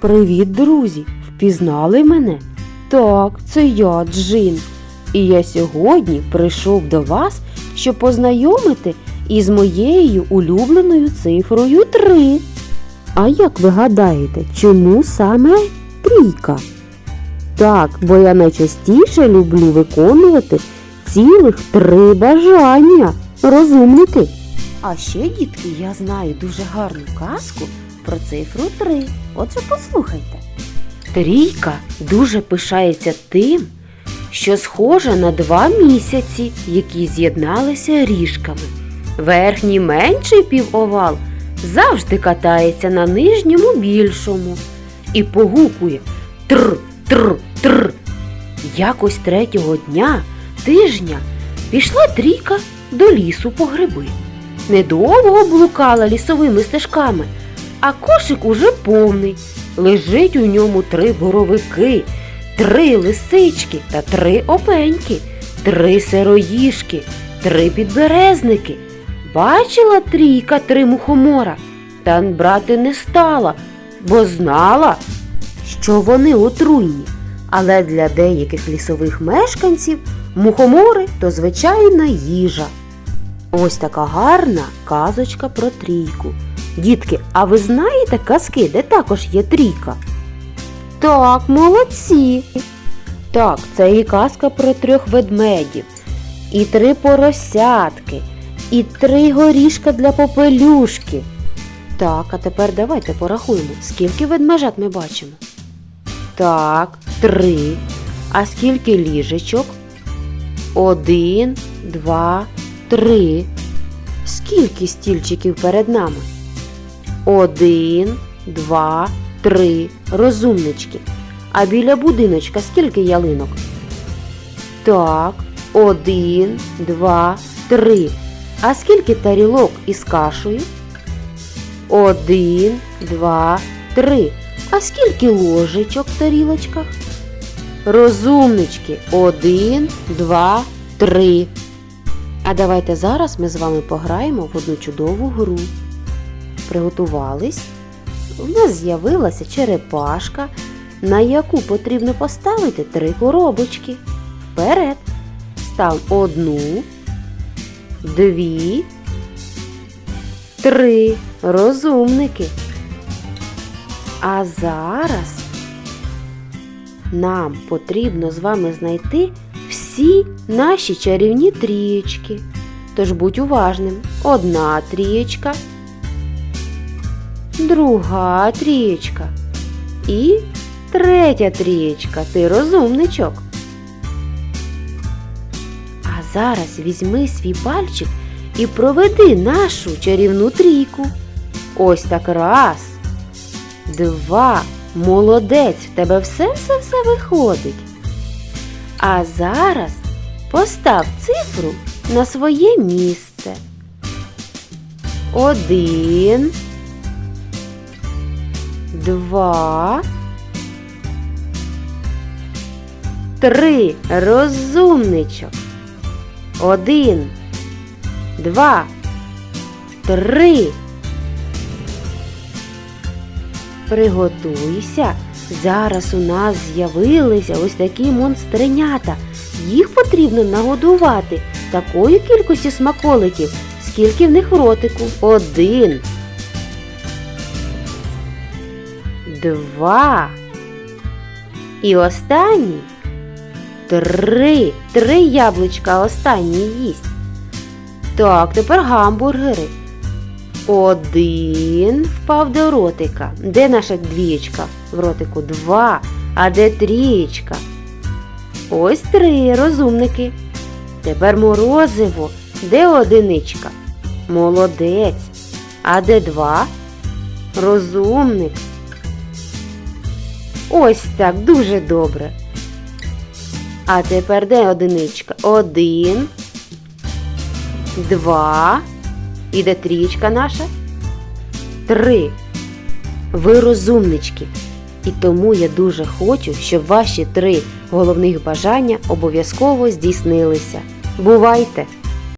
Привіт, друзі! Впізнали мене? Так, це я, Джин. І я сьогодні прийшов до вас, щоб познайомити із моєю улюбленою цифрою 3. А як ви гадаєте, чому саме трійка? Так, бо я найчастіше люблю виконувати цілих три бажання. Розумники. А ще, дітки, я знаю дуже гарну казку про цифру 3. Отже, послухайте. Трійка дуже пишається тим, що схожа на два місяці, які з'єдналися ріжками. Верхній менший півовал завжди катається на нижньому більшому і погукує тр, тр, тр. Якось третього дня тижня пішла трійка до лісу по гриби. Недовго блукала лісовими стежками, а кошик уже повний. Лежить у ньому три боровики, три лисички та три опеньки, три сироїшки, три підберезники. Бачила трійка три мухомора, та брати не стала, бо знала, що вони отруйні. Але для деяких лісових мешканців мухомори то звичайна їжа. Ось така гарна казочка про трійку. Дітки, а ви знаєте казки, де також є трійка? Так, молодці. Так, це і казка про трьох ведмедів, і три поросятки, і три горішка для попелюшки. Так, а тепер давайте порахуємо, скільки ведмежат ми бачимо. Так, три. А скільки ліжечок? Один, два, три. Скільки стільчиків перед нами? Один, два, три. Розумнички. А біля будиночка скільки ялинок? Так, один, два, три. А скільки тарілок із кашею? Один, два, три. А скільки ложечок в тарілочках? Розумнички. Один, два, три. А давайте зараз ми з вами пограємо в одну чудову гру. Приготувались? У нас з'явилася черепашка, на яку потрібно поставити три коробочки. Вперед. Став одну, дві, три. Розумники. А зараз нам потрібно з вами знайти всі наші чарівні трієчки. Тож будь уважним. Одна трієчка, друга трієчка і третя трієчка. Ти розумничок. А зараз візьми свій пальчик і проведи нашу чарівну трійку. Ось так раз. Два. Молодець, в тебе все-все-все виходить. А зараз постав цифру на своє місце. Один. Два. Три. Розумничок. Один. Два. Три. Приготуйся. Зараз у нас з'явилися ось такі монстренята. Їх потрібно нагодувати такої кількості смаколиків, скільки в них в ротику. Один. Два. І останній. Три. Три яблучка останній їсть. Так, тепер гамбургери. Один впав до ротика. Де наша двієчка в ротику? Два. А де трієчка? Ось три розумники. Тепер морозиво. Де одиничка? Молодець. А де два? Розумник. Ось так, дуже добре. А тепер де одиничка? Один. Два. І де трієчка наша? Три. Ви розумнички. І тому я дуже хочу, щоб ваші три головних бажання обов'язково здійснилися. Бувайте!